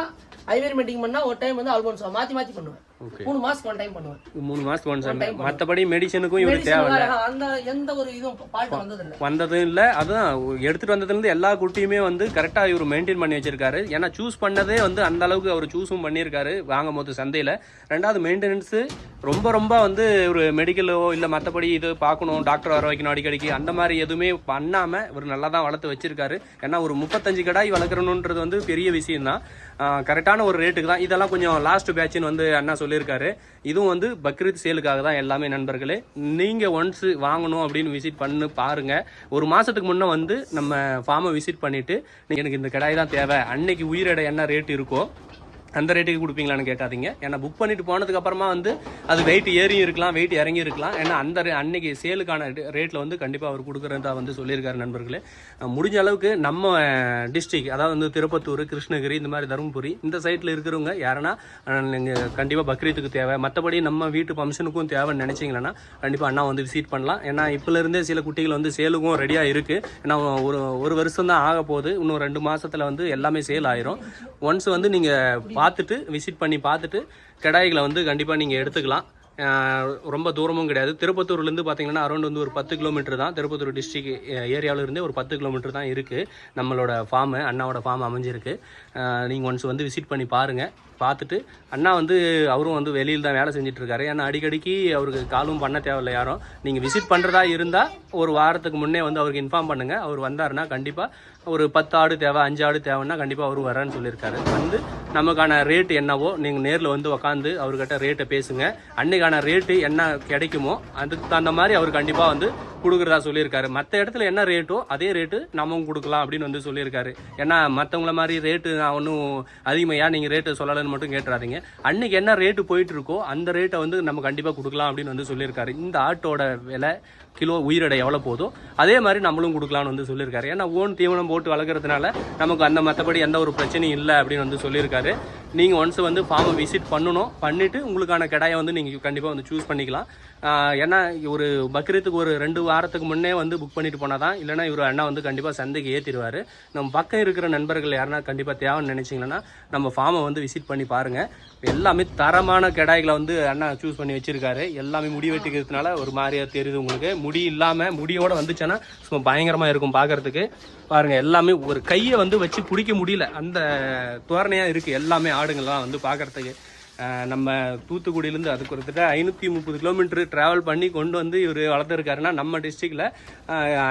ஐவேர் மீட்டிங் பண்ணா ஒரு டைம் வந்து ஆல்போன்ஸ் மாத்தி மாத்தி பண்ணுவேன். மூணு மாசத்துக்கு ஒன் டைம் பண்ணுவேன். மூணு மாசத்துக்கு ஒன் டைம் மற்றபடி மெடிசனுக்கும் இவரு தேவை அந்த எந்த ஒரு இதுவும் பால்ட் வந்தது இல்ல வந்ததும் இல்லை. அதுதான் எடுத்துட்டு வந்ததுலேருந்து எல்லா குட்டியுமே வந்து கரெக்டாக இவர் மெயின்டைன் பண்ணி வச்சிருக்காரு. ஏன்னா சூஸ் பண்ணதே வந்து அந்த அளவுக்கு அவர் சூஸும் பண்ணியிருக்காரு வாங்கும் போது சந்தையில். ரெண்டாவது மெயின்டெனன்ஸு ரொம்ப ரொம்ப வந்து ஒரு மெடிக்கலோ இல்லை மற்றபடி இது பார்க்கணும் டாக்டர் வர வைக்கணும் அடிக்கடிக்கு அந்த மாதிரி எதுவுமே பண்ணாமல் இவர் நல்லா தான் வளர்த்து வச்சிருக்காரு. ஏன்னா ஒரு முப்பத்தஞ்சு கடாய் வளர்க்குறணுன்றது வந்து பெரிய விஷயம்தான். கரெக்டான ஒரு ரேட்டுக்கு தான். இதெல்லாம் கொஞ்சம் லாஸ்ட் பேட்ச்னு வந்து அண்ணா சொல்லியிருக்காரு. இதுவும் வந்து பக்ரீத் சேலுக்காக தான் எல்லாமே நண்பர்களே. நீங்கள் ஒன்ஸ் வாங்கணும் அப்படின்னு விசிட் பண்ணு பாருங்க. ஒரு மாதத்துக்கு முன்னே வந்து நம்ம ஃபார்மை விசிட் பண்ணிவிட்டு எனக்கு இந்த கடாய் தான் தேவை. அன்னைக்கு உயிரிட என்ன ரேட் இருக்கோ அந்த ரேட்டுக்கு கொடுப்பீங்களான்னு கேட்காதீங்க ஏன்னா புக் பண்ணிட்டு போனதுக்கு அப்புறமா வந்து அது வெயிட் ஏறியும் இருக்கலாம் வெயிட் இறங்கி இருக்கலாம். ஏன்னா அந்த ரே- அன்னைக்கு சேலுக்கான ரேட்டில் வந்து கண்டிப்பாக அவர் கொடுக்குறதா வந்து சொல்லியிருக்காரு நண்பர்களே. முடிஞ்ச அளவுக்கு நம்ம டிஸ்ட்ரிக் அதாவது வந்து திருப்பத்தூர் கிருஷ்ணகிரி இந்த மாதிரி தருமபுரி இந்த சைட்டில் இருக்கிறவங்க யாருன்னா நீங்கள் கண்டிப்பாக பக்ரீத்துக்கு தேவை. மற்றபடி நம்ம வீட்டு ஃபங்க்ஷனுக்கும் தேவைன்னு நினச்சிங்கன்னா கண்டிப்பாக அண்ணா வந்து விசிட் பண்ணலாம். ஏன்னா இப்போலேருந்தே சில குட்டிகள் வந்து சேலுக்கும் ரெடியாக இருக்குது ஏன்னா ஒரு ஒரு வருஷம் தான் ஆக போகுது இன்னும் ரெண்டு மாதத்தில் வந்து எல்லாமே சேல் ஆயிரும். ஒன்ஸ் வந்து நீங்கள் பார்த்துட்டு விசிட் பண்ணி பார்த்துட்டு கடாய்களை வந்து கண்டிப்பாக நீங்கள் எடுத்துக்கலாம். ரொம்ப தூரமும் கிடையாது. திருப்பத்தூர்லேருந்து பார்த்தீங்கன்னா அரௌண்ட் வந்து ஒரு பத்து கிலோமீட்டர் தான். திருப்பத்தூர் டிஸ்ட்ரிக் ஏரியாவிலருந்தே ஒரு பத்து கிலோமீட்டர் தான் இருக்குது நம்மளோட ஃபார்மு அண்ணாவோட ஃபார்ம் அமைஞ்சிருக்கு. நீங்கள் ஒன்ஸ் வந்து விசிட் பண்ணி பாருங்கள் பார்த்துட்டு அண்ணா வந்து அவரும் வந்து வெளியில் தான் வேலை செஞ்சிட்ருக்காரு. ஏன்னா அடிக்கடிக்கு அவருக்கு காலும் பண்ண தேவையில்ல யாரும். நீங்கள் விசிட் பண்ணுறதா இருந்தால் ஒரு வாரத்துக்கு முன்னே வந்து அவருக்கு இன்ஃபார்ம் பண்ணுங்கள் அவர் வந்தாருன்னா கண்டிப்பாக ஒரு பத்து ஆடு தேவை அஞ்சு ஆடு தேவைன்னா கண்டிப்பாக அவர் வரேன்னு சொல்லியிருக்காரு. வந்து நமக்கான ரேட்டு என்னவோ நீங்கள் நேரில் வந்து உக்காந்து அவர்கிட்ட ரேட்டை பேசுங்க. அன்னைக்கான ரேட்டு என்ன கிடைக்குமோ அதுக்கு தகுந்த மாதிரி அவர் கண்டிப்பாக வந்து கொடுக்குறதா சொல்லியிருக்காரு. மற்ற இடத்துல என்ன ரேட்டோ அதே ரேட்டு நம்மவும் கொடுக்கலாம் அப்படின்னு வந்து சொல்லியிருக்காரு. ஏன்னா மற்றவங்கள மாதிரி ரேட்டு நான் ஒன்றும் அதிகமையா நீங்கள் ரேட்டு சொல்லலைன்னு மட்டும் கேட்டுறாதீங்க. அன்னைக்கு என்ன ரேட்டு போயிட்டு இருக்கோ அந்த ரேட்டை வந்து நம்ம கண்டிப்பாக கொடுக்கலாம் அப்படின்னு வந்து சொல்லியிருக்காரு. இந்த ஆட்டோட விலை கிலோ உயிரிடை எவ்வளோ போதோ அதே மாதிரி நம்மளும் கொடுக்கலான்னு வந்து சொல்லியிருக்காரு. ஏன்னா ஓன் தீவனம் போட்டு வளர்க்குறதுனால நமக்கு அந்த மற்றபடி எந்த ஒரு பிரச்சனையும் இல்லை அப்படின்னு வந்து சொல்லியிருக்காரு. நீங்கள் ஒன்ஸ் வந்து ஃபார்மை விசிட் பண்ணணும். பண்ணிவிட்டு உங்களுக்கான கடாயை வந்து நீங்கள் கண்டிப்பாக வந்து சூஸ் பண்ணிக்கலாம். ஏன்னா ஒரு பக்ரீத்துக்கு ஒரு ரெண்டு வாரத்துக்கு முன்னே வந்து புக் பண்ணிட்டு போனால் தான் இல்லைனா இவர் அண்ணா வந்து கண்டிப்பாக சந்தைக்கு ஏற்றிடுவார் நம்ம பக்கம் இருக்கிற நண்பர்கள் யாருன்னா கண்டிப்பாக தேவைன்னு நினச்சிங்கன்னா நம்ம ஃபார்மை வந்து விசிட் பண்ணி பாருங்கள் எல்லாமே தரமான கடாய்களை வந்து அண்ணா சூஸ் பண்ணி வச்சுருக்காரு. எல்லாமே முடி வெட்டிக்கிறதுனால ஒரு மாதிரியாக தெரியுது உங்களுக்கு. முடி இல்லாமல் முடியோடு வந்துச்சுன்னா சும்மா பயங்கரமாக இருக்கும் பார்க்கறதுக்கு பாருங்கள் எல்லாமே ஒரு கையை வந்து வச்சு பிடிக்க முடியல. அந்த தோரணையாக இருக்குது எல்லாமே. ஆடுங்கள்லாம் வந்து பார்க்கறதுக்கு நம்ம தூத்துக்குடியிலேருந்து அது கிட்டத்தட்ட ஐநூற்றி முப்பது கிலோமீட்டர் ட்ராவல் பண்ணி கொண்டு வந்து இவர் வளர்த்துருக்காருன்னா நம்ம டிஸ்ட்ரிக்டில்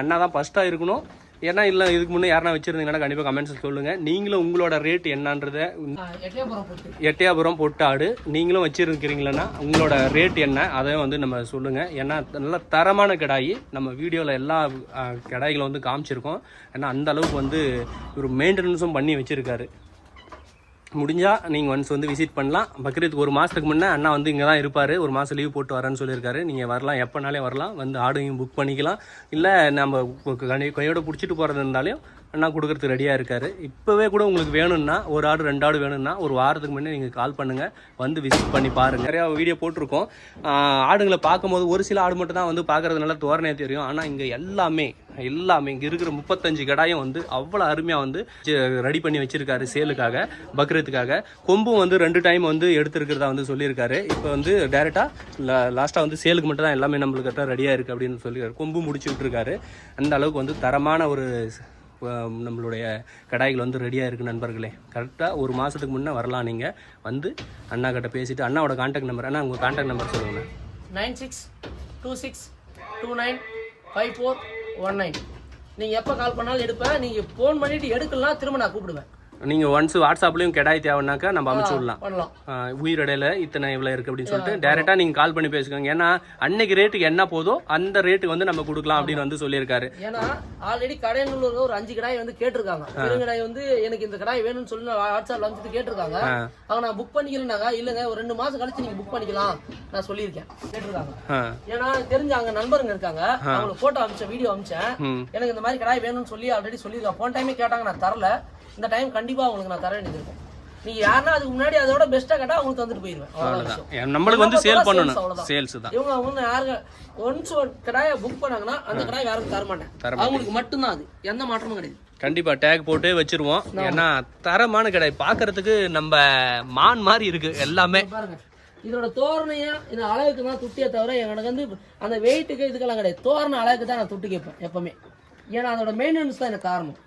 அண்ணா தான் ஃபஸ்ட்டாக இருக்கணும். ஏன்னா இல்லை இதுக்கு முன்னே யாருன்னா வச்சுருந்தீங்கன்னா கண்டிப்பாக கமெண்ட்ஸில் சொல்லுங்கள் நீங்களும் உங்களோட ரேட் என்னன்றதை எட்டயபுரம் பொட்டு. எட்டயபுரம் பொட்டு ஆடு. நீங்களும் வச்சிருக்கிறீங்களன்னா உங்களோட ரேட் என்ன அதையும் வந்து நம்ம சொல்லுங்கள் ஏன்னா நல்ல தரமான கிடாயி. நம்ம வீடியோவில் எல்லா கிடாய்களும் வந்து காமிச்சிருக்கோம். ஏன்னா அந்த அளவுக்கு வந்து ஒரு மெயின்டெனன்ஸும் பண்ணி வச்சிருக்காரு. முடிஞ்சால் நீங்கள் ஒன்ஸ் வந்து விசிட் பண்ணலாம். பக்ரீத்துக்கு ஒரு மாதத்துக்கு முன்னே அண்ணா வந்து இங்கே தான் இருப்பார். ஒரு மாதம் லீவ் போட்டு வரேன்னு சொல்லியிருக்காரு. நீங்கள் வரலாம். எப்போனாலே வரலாம். வந்து ஆடையும் புக் பண்ணிக்கலாம். இல்லை நம்ம கனி- கையோட பிடிச்சிட்டு போகிறது இருந்தாலும் அண்ணா கொடுக்குறதுக்கு ரெடியாக இருக்காரு. இப்போவே கூட உங்களுக்கு வேணும்னா ஒரு ஆடு ரெண்டு ஆடு வேணும்னா ஒரு வாரத்துக்கு முன்னே நீங்கள் கால் பண்ணுங்கள் வந்து விசிட் பண்ணி பாருங்கள் நிறையா வீடியோ போட்டிருக்கோம். ஆடுங்களை பார்க்கும்போது ஒரு சில ஆடு மட்டும் தான் வந்து பார்க்கறதுனால தோரணையாக தெரியும். ஆனால் இங்கே எல்லாமே எல்லாமே இங்கே இருக்கிற முப்பத்தஞ்சு கடாயும் வந்து அவ்வளோ அருமையாக வந்து ரெடி பண்ணி வச்சுருக்காரு சேலுக்காக பக்ரத்துக்காக. கொம்பும் வந்து ரெண்டு டைம் வந்து எடுத்துருக்கிறதா வந்து சொல்லியிருக்காரு. இப்போ வந்து டேரெக்டாக லாஸ்ட்டாக வந்து சேலுக்கு மட்டும் தான் எல்லாமே நம்மளுக்கு ரெடியாக இருக்குது அப்படின்னு சொல்லியிருக்காரு. கொம்பு முடிச்சு விட்டுருக்காரு. அந்த அளவுக்கு வந்து தரமான ஒரு நம்மளுடைய கடாய்கள் வந்து ரெடியாக இருக்குது நண்பர்களே. கரெக்டாக ஒரு மாதத்துக்கு முன்னே வரலாம் நீங்கள் வந்து அண்ணா கிட்ட பேசிவிட்டு அண்ணாவோட கான்டாக்ட் நம்பர் அண்ணா உங்கள் கான்டாக்ட் நம்பர் சொல்லுங்கள் nine six two six two nine five four one nine. நீங்கள் எப்போ கால் பண்ணாலும் எடுப்பேன். நீங்கள் ஃபோன் பண்ணிவிட்டு எடுக்கலாம் திரும்ப நான் கூப்பிடுவேன். நீங்க ஒன்ஸ் வாட்ஸ்அப்லயும் கெடாய் தேவைன்னாக்கா நம்ம அமுச்சு விடலாம். உயிரிடையில இத்தனை இவ்வளவு இருக்கு அப்படின்னு சொல்லிட்டு டைரக்டா நீங்க கால் பண்ணி பேசுக்கோங்க. ஏன்னா அன்னைக்கு ரேட்டுக்கு என்ன போதோ அந்த ரேட்டுக்கு வந்து நம்ம கொடுக்கலாம் அப்படின்னு வந்து சொல்லியிருக்காரு. ஏன்னா ஆல்ரெடி கடையனூர்ல ஒரு அஞ்சு கடாய் வந்து கேட்டிருக்காங்க. பெருங்கடாய் வந்து எனக்கு இந்த கடாய் வேணும்னு சொல்லி வாட்ஸ்அப்ல வந்து கேட்டிருக்காங்க. அவங்க நான் புக் பண்ணிக்கிறேன்னாங்க இல்லங்க ஒரு ரெண்டு மாசம் கழிச்சு நீங்க புக் பண்ணிக்கலாம் நான் சொல்லியிருக்கேன். கேட்டிருக்காங்க. ஏன்னா தெரிஞ்ச அங்க நண்பருங்க இருக்காங்க. அவங்களுக்கு போட்டோ அமிச்சேன் வீடியோ அமிச்சேன். எனக்கு இந்த மாதிரி கடாய் வேணும்னு சொல்லி ஆல்ரெடி சொல்லியிருக்கேன் போன டைமே கேட்டாங்க நான் தரல. இந்த டைம் கண்டிப்பா உங்களுக்கு நான் தர வேண்டியது இருக்கும் நீங்க யாருன்னா அதுக்கு முன்னாடி அதோட பெஸ்ட்டா கேட்டா அவங்களுக்கு வந்துட்டு. அவ்வளவுதான் நம்மளுக்கு வந்து சேல் பண்ணணும். சேல்ஸ் தான். இவங்க அவங்க யாருங்க ஒன்ஸ் ஒரு கடாயை புக் பண்ணாங்கன்னா அந்த கடாய் யாருக்கும் தர மாட்டேன். அவங்களுக்கு மட்டும்தான் அது. எந்த மாற்றமும் கிடையாது. கண்டிப்பா டேக் போட்டு வச்சிருவோம். ஏன்னா தரமான கடை பார்க்கறதுக்கு நம்ம மான் மாதிரி இருக்கு எல்லாமே. இதோட தோரணையா இந்த அழகுக்கு தான் துட்டியே தவிர எனக்கு வந்து அந்த வெயிட்டுக்கு இதுக்கெல்லாம் கிடையாது. தோரண அழகுக்கு தான் நான் துட்டு கேட்பேன் எப்பவுமே. ஏன்னா அதோட மெயின்டெனன்ஸ் தான் எனக்கு காரணம்.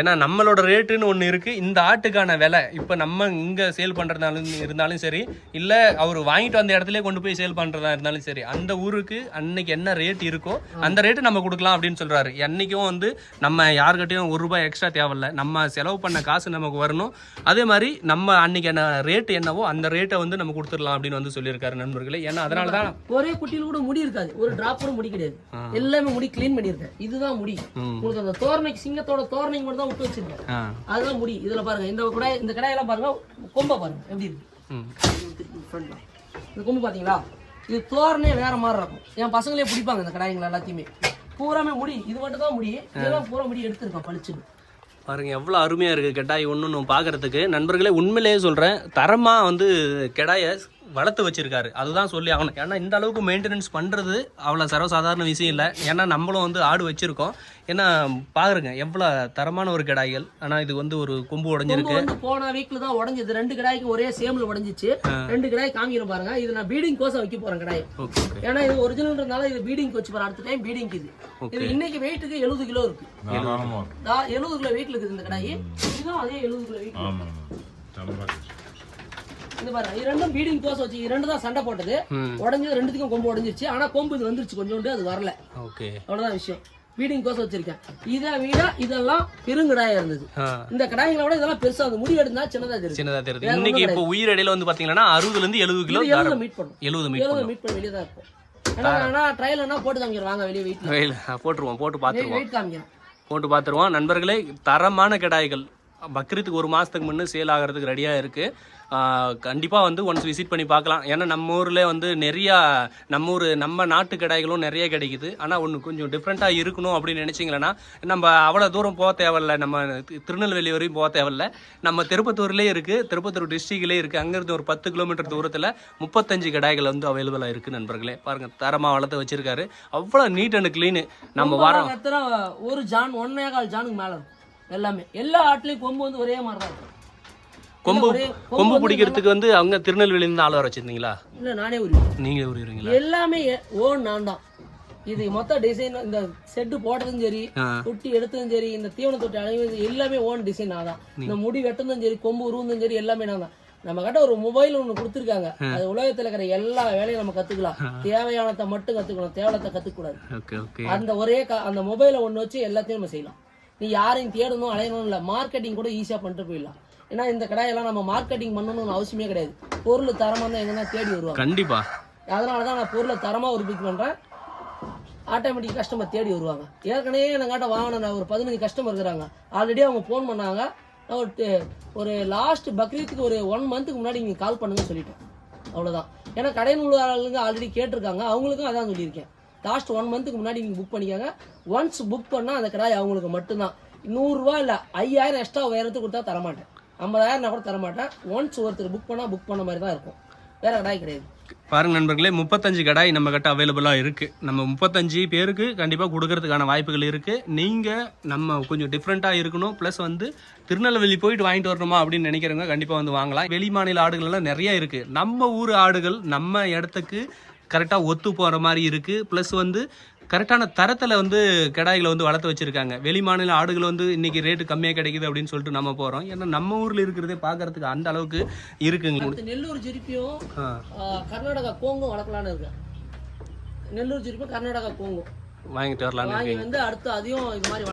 ஏன்னா நம்மளோட ரேட்டுன்னு ஒன்று இருக்கு. இந்த ஆட்டுக்கான விலை இப்போ நம்ம இங்க சேல் பண்றதாலும் இருந்தாலும் சரி இல்ல அவர் வாங்கிட்டு வந்த இடத்துல கொண்டு போய் சேல் பண்றதா இருந்தாலும் சரி அந்த ஊருக்கு அன்னைக்கு என்ன ரேட் இருக்கோ அந்த ரேட்டு நம்ம கொடுக்கலாம் அப்படின்னு சொல்றாரு. என்னைக்கும் வந்து நம்ம யாருக்கிட்டையும் ஒரு ரூபாய் எக்ஸ்ட்ரா தேவையில்ல. நம்ம செலவு பண்ண காசு நமக்கு வரணும். அதே மாதிரி நம்ம அன்னைக்கு என்ன ரேட் என்னவோ அந்த ரேட்டை வந்து நம்ம கொடுத்துடலாம் அப்படின்னு வந்து சொல்லியிருக்காரு நண்பர்களே. ஏன்னா அதனால தான் ஒரே குட்டியில் கூட முடி இருக்காது. ஒரு டிராப் கூட முடி கிடையாது. எல்லாமே முடி க்ளீன் பண்ணியிருக்கேன். இதுதான் முடி. உங்களுக்கு அந்த தோரணைக்கு சிங்கத்தோட தோரணைக்கு மட்டும் தான் விட்டு வச்சிருக்கேன் ஆ. அதுதான் முடி. இதுல பாருங்க. இந்த கடாய் இந்த கடாயெல்லாம் பாருங்க. கொம்பை பாருங்க. எப்படி இருக்கு. இந்த கொம்பு பாத்தீங்களா? இது தோரணே வேற மாதிரி இருக்கும். என் பசங்களே பிடிப்பாங்க இந்த கடாயங்களை எல்லாத்தையுமே. பூராமே முடி. இது மட்டும் தான் முடி. இதெல்லாம் பூரா முடி எடுத்திருக்கோம் பளிச்சுன்னு. பாருங்க எவ்வளோ அருமையாக இருக்குது கெடாய் ஒன்று பார்க்கறதுக்கு நண்பர்களே உண்மையிலேயே சொல்கிறேன் தரமாக வந்து கெடாயை வளர்த்து வச்சிருக்காரு. அதுதான் சொல்லி ஆகணும். ஏன்னா இந்த அளவுக்கு மெயின்டெனன்ஸ் பண்ணுறது அவ்வளோ சர்வசாதாரண விஷயம் இல்லை. ஏன்னா நம்மளும் வந்து ஆடு வச்சுருக்கோம். ஏன்னா பாருங்க எவ்வளோ தரமான ஒரு கெடாய்கள். ஆனால் இது வந்து ஒரு கொம்பு கொம்பு உடஞ்சிருக்கு வந்து போன வீக்ல தான் உடஞ்சது. ரெண்டு கடாய்க்கு ஒரே சேம்ல உடஞ்சிச்சு. ரெண்டு கடாய் காமிக்கிறேன் பாருங்க. இது நான் பீடிங் கோசம் வைக்க போறேன் கடாய். ஏன்னா இது ஒரிஜினல்ன்றதுனால இது பீடிங் வச்சு போறேன் அடுத்த டைம் பீடிங் இது. இது இன்னைக்கு வெயிட்டுக்கு எழுபது கிலோ இருக்கு. எழுபது கிலோ வெயிட்ல இருக்குது இந்த கடாய். இதுவும் அதே எழுபது கிலோ வெயிட் இந்த பாருங்க இது ரெண்டும் பீடிங் கோசம் வச்சு இது ரெண்டு தான் சண்டை போட்டது. உடஞ்சது ரெண்டுத்துக்கும் கொம்பு உடஞ்சிருச்சு. ஆனா கொம்பு இது வந்துருச்சு கொஞ்சோண்டு அது வரல. ஓகே. அவ்வளவுதான் விஷயம். பீடிங் கோசம் வச்சிருக்கேன். இதை விட இதெல்லாம் பெருங்கடாயா இருந்தது. இந்த கடாய்களை விட இதெல்லாம் பெருசா அந்த முடி எடுத்தா சின்னதா தெரியுது. சின்னதாக தெரியுது. இன்னைக்கு இப்போ உயிர் இடையில வந்து பார்த்தீங்கன்னா அறுபதுலேருந்து எழுபது கிலோ இது எழுபது மீட் பண்ணும். எழுபது மீட் எழுபது மீட் பண்ண வெளியே தான் இருக்கும் ஆனா போட்டு காமிக்கிறேன் வாங்க வெளியே போட்டுருவோம் போட்டு பார்த்துருவோம் வெயிட் போட்டு பார்த்துருவோம் நண்பர்களே தரமான கிடாய்கள். பக்ரீத்துக்கு ஒரு மாதத்துக்கு முன்னே சேல் ஆகிறதுக்கு ரெடியாக இருக்குது கண்டிப்பாக வந்து ஒன்ஸ் விசிட் பண்ணி பார்க்கலாம். ஏன்னா நம்ம ஊரில் வந்து நிறையா நம்ம ஊர் நம்ம நாட்டு கிடாய்களும் நிறைய கிடைக்குது. ஆனால் ஒன்று கொஞ்சம் டிஃப்ரெண்ட்டாக இருக்கணும் அப்படின்னு நினச்சிங்களேன்னா நம்ம அவ்வளோ தூரம் போக தேவையில்ல. நம்ம திருநெல்வேலி வரையும் போக தேவையில்ல. நம்ம திருப்பத்தூர்லேயே இருக்குது திருப்பத்தூர் டிஸ்ட்ரிக்ட்லேயே இருக்குது அங்கேருந்து ஒரு பத்து கிலோமீட்டர் தூரத்தில் முப்பத்தஞ்சு கிடாய்கள் வந்து அவைலபிளாக இருக்குது நண்பர்களே. பாருங்கள் தரமாக வளர்த்து வச்சிருக்காரு. அவ்வளோ நீட் அண்ட் க்ளீனு நம்ம வரோம் ஒரு ஜான் ஒன்னே கால் ஜானுக்கு மேல இருக்கும். எல்லாமே. எல்லா ஆட்லயும் கொம்பு வந்து ஒரே மாதிரி தான் இருக்கும் கொம்பு கொம்பு பிடிக்கிறதுக்கு வந்து அவங்க திருநெல்வேலியிருந்து ஆள் வர வச்சிருந்தீங்களா? இல்ல நானே உருவேன் நீங்களே உருவீங்களா எல்லாமே ஓன் நான் தான். இது மொத்த டிசைன் இந்த செட்டு போட்டதும் சரி ஆ. குட்டி எடுத்ததும் சரி இந்த தீவன தொட்டி அணைவது எல்லாமே ஓன் டிசைன் நான் தான். இந்த முடி வெட்டதும் சரி கொம்பு உருவதும் சரி எல்லாமே நான் தான். நம்ம கிட்ட ஒரு மொபைல் ஒன்று கொடுத்துருக்காங்க. அது உலகத்துல இருக்கிற எல்லா வேலையும் நம்ம கத்துக்கலாம். தேவையானதை மட்டும் கத்துக்கணும் தேவையத்தை கத்துக்கூடாது அந்த ஒரே அந்த மொபைலை ஒன்று வச்சு எல்லாத்தையும் நம்ம செய்யலாம். நீ யாரையும் தேடணும் அலையணும் இல்லை. மார்க்கெட்டிங் கூட ஈஸியாக பண்ணிட்டு போயிடலாம். ஏன்னா இந்த கடையெல்லாம் நம்ம மார்க்கெட்டிங் பண்ணணும்னு அவசியமே கிடையாது. பொருள் தரமாக தான் எங்கன்னா தேடி வருவாங்க. கண்டிப்பா. அதனால தான் நான் பொருளை தரமாக உற்பத்தி பண்ணுறேன் ஆட்டோமேட்டிக் கஸ்டமர் தேடி வருவாங்க. ஏற்கனவே என்கிட்ட வாங்கின ஒரு பதினஞ்சு கஸ்டமர் இருக்கிறாங்க. ஆல்ரெடி அவங்க ஃபோன் பண்ணாங்க. நான் ஒரு ஒரு லாஸ்ட் பக்ரீத்துக்கு ஒரு ஒன் மந்த்துக்கு முன்னாடி நீங்கள் கால் பண்ணுங்கன்னு சொல்லிட்டேன். அவ்வளோதான் ஏன்னா கடைநூலாளர்களுக்கு ஆல்ரெடி கேட்டிருக்காங்க. அவங்களுக்கும் அதான் சொல்லியிருக்கேன். லாஸ்ட் ஒன் மந்த்துக்கு முன்னாடி நீங்கள் புக் பண்ணிக்கோங்க. ஒன்ஸ் புக் பண்ணால் அந்த கடாய் அவங்களுக்கு மட்டும்தான். நூறுரூவா இல்லை ஐயாயிரம் எக்ஸ்ட்ரா உயரத்துக்கு கொடுத்தா தரமாட்டேன். ஐம்பதாயிரம் கூட தரமாட்டேன். ஒன்ஸ் ஒருத்தர் புக் பண்ணால் புக் பண்ண மாதிரி தான் இருக்கும். வேறு கடாய் கிடையாது. பாருங்க நண்பர்களே முப்பத்தஞ்சு கடாய் நம்ம கிட்ட அவைலபிளாக இருக்குது நம்ம முப்பத்தஞ்சு பேருக்கு கண்டிப்பாக கொடுக்கறதுக்கான வாய்ப்புகள் இருக்குது நீங்கள் நம்ம கொஞ்சம் டிஃப்ரெண்ட்டாக இருக்கணும். ப்ளஸ் வந்து திருநெல்வேலி போயிட்டு வாங்கிட்டு வரணுமா அப்படின்னு நினைக்கிறவங்க கண்டிப்பாக வந்து வாங்கலாம். வெளி மாநில ஆடுகள்லாம் நிறைய இருக்குது நம்ம ஊர் ஆடுகள் நம்ம இடத்துக்கு கரெக்டாக ஒத்து போகிற மாதிரி இருக்கு. ப்ளஸ் வந்து கரெக்டான தரத்தில் வந்து கிடாய்களை வந்து வளர்த்து வச்சிருக்காங்க. வெளி மாநில ஆடுகள் வந்து இன்னைக்கு ரேட்டு கம்மியாக கிடைக்குது அப்படின்னு சொல்லிட்டு நம்ம போகிறோம் ஏன்னா நம்ம ஊரில் இருக்கிறதே பார்க்கறதுக்கு அந்த அளவுக்கு இருக்குங்க. நெல்லூர் ஜிரிப்பியும் கர்நாடகா கோங்கும் வளர்க்கலான்னு இருக்கேன் நெல்லூர் ஜிரிப்பும் கர்நாடகா கோங்கும். வாங்கிட்டு வரலான்னு வாங்கி வந்து அடுத்து அதையும் இது மாதிரி